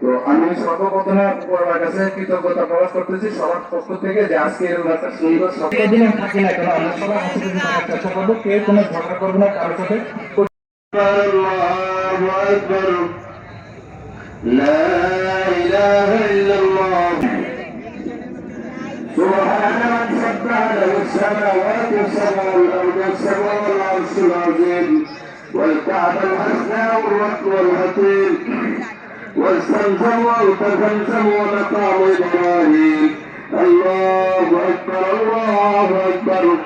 তো আমি সর্বপ্রথমে সবার কাছে কৃতজ্ঞতা প্রকাশ করতেছি সবার পক্ষ থেকে যে আজকে এরকম একটা সুন্দর সবাই দিন থাকি না কেন আমরা সবাই হাসপাতালে চেষ্টা করবো কেউ কোনো ঝগড়া করবো না কারোর সাথে لا إله إلا الله سبحان من سبح له السماوات السبع والأرض السبع والعرش العظيم والكعب الحسنى والرحم والحكيم واستنزل أو ومقام إبراهيم الله أكبر الله أكبر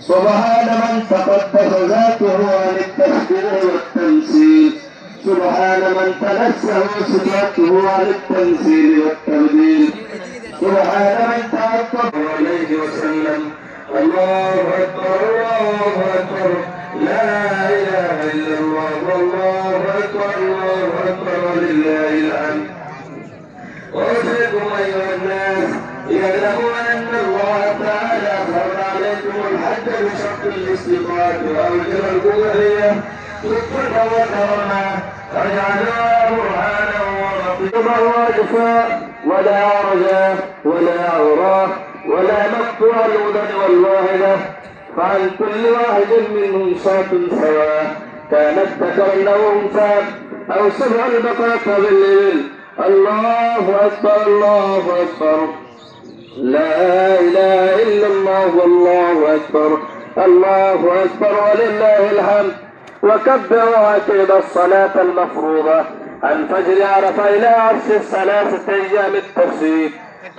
سبحان من تقدس ذاته عن التشبيه والتمثيل سبحان من تنزه صفاته عن التمثيل والتبديل سبحان من تعطف عليه وسلم الله أكبر الله أيها الناس لتعلموا أن الله تعالى فرض عليكم الحج بشرط الاستقامة وأوجب القدرية صدقا وكرما فجعلها برهانا ومقيما واجفا ولا رجاء ولا عراء ولا مقطوع الأذن والواهدة فعن كل واحد منهم صوت سواه كانت ذكر أو أنثى أو سبع البقرة بالإبل الله أكبر الله أكبر لا إله إلا الله والله أكبر الله أكبر ولله الحمد وكبروا وأكيد الصلاة المفروضة عن فجر عرفة إلى عرش الثلاثة أيام التفسير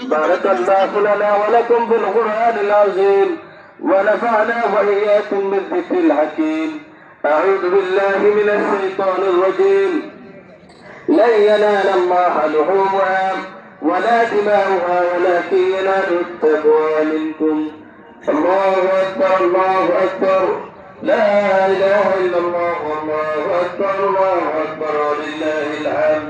بارك الله لنا ولكم بالقرآن العظيم ونفعنا وإياكم بالذكر الحكيم أعوذ بالله من الشيطان الرجيم لن ينال الله لحومها ولا دماؤها ولكن ينال التقوى منكم الله أكبر الله أكبر لا إله إلا الله والله أكبر الله أكبر ولله الحمد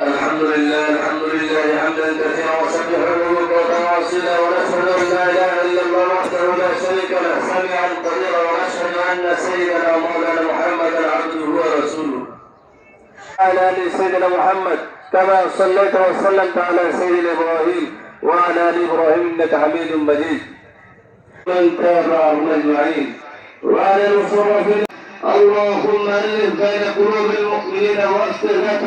الحمد لله الحمد لله حمدا كثيرا وسبحا سمع القرير ونشهد أن سيدنا مولانا محمدا عبده ورسوله على آل سيدنا محمد كما صليت وسلمت على سيدنا إبراهيم وعلى آل إبراهيم إنك حميد مجيد من تابعهم أجمعين وعلى المصرفين اللهم ألف بين قلوب المؤمنين وأصل ذات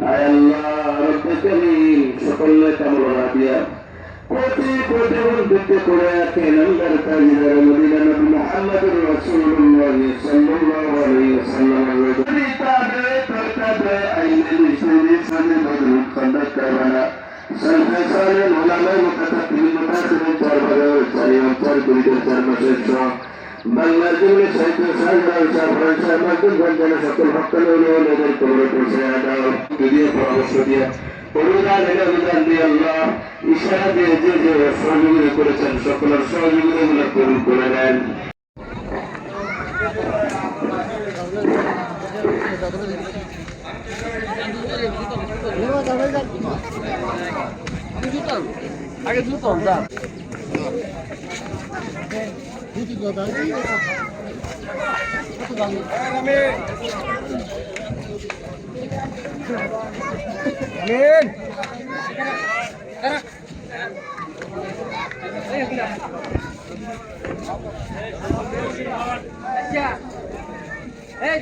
يا الله رب كريم سقلت أمر رابيا প্রতি প্রতিবন্ধীতে পড়ে আছে নন্দর তাজিদার মদিনা নবী মুহাম্মদুর রাসূলুল্লাহ সাল্লাল্লাহু আলাইহি ওয়াসাল্লাম তাবে তাবে আইনুল ইসলামী সামনে মজরুল কন্ডাক্ট করানা সলফে সালে মোলামা মুতাকাতিল মুতাসিবিন চার বছর চারি অঞ্চল দুই চার মাসের ছ বাংলার জন্য সৈক্য সালদার সাহ ফ্রান্সের মাধ্যম সকল ভক্তদের অনুমোদন করে পৌঁছে দেওয়া ভিডিও পরামর্শ দিয়ে করুণা মেরে বিধান দিয়ে আল্লাহ ইশারা দিয়ে যে যে সহযোগিতা করেছেন সকলের সহযোগিতা গুলো করে নেন আগে দ্রুত এই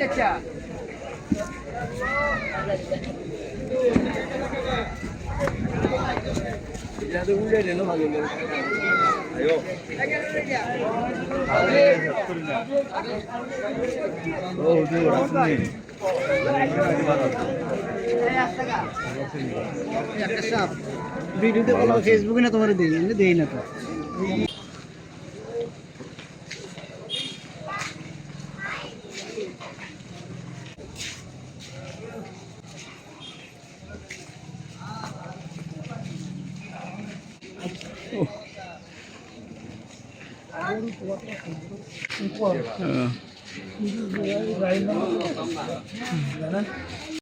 দেখছা যাতে উড়ে নেন ভালো আয়ো ও দিও রাখুন ভিডিওতে বলো ফেসবুকে না তোমার দিই এমনি দিই না তো Uh.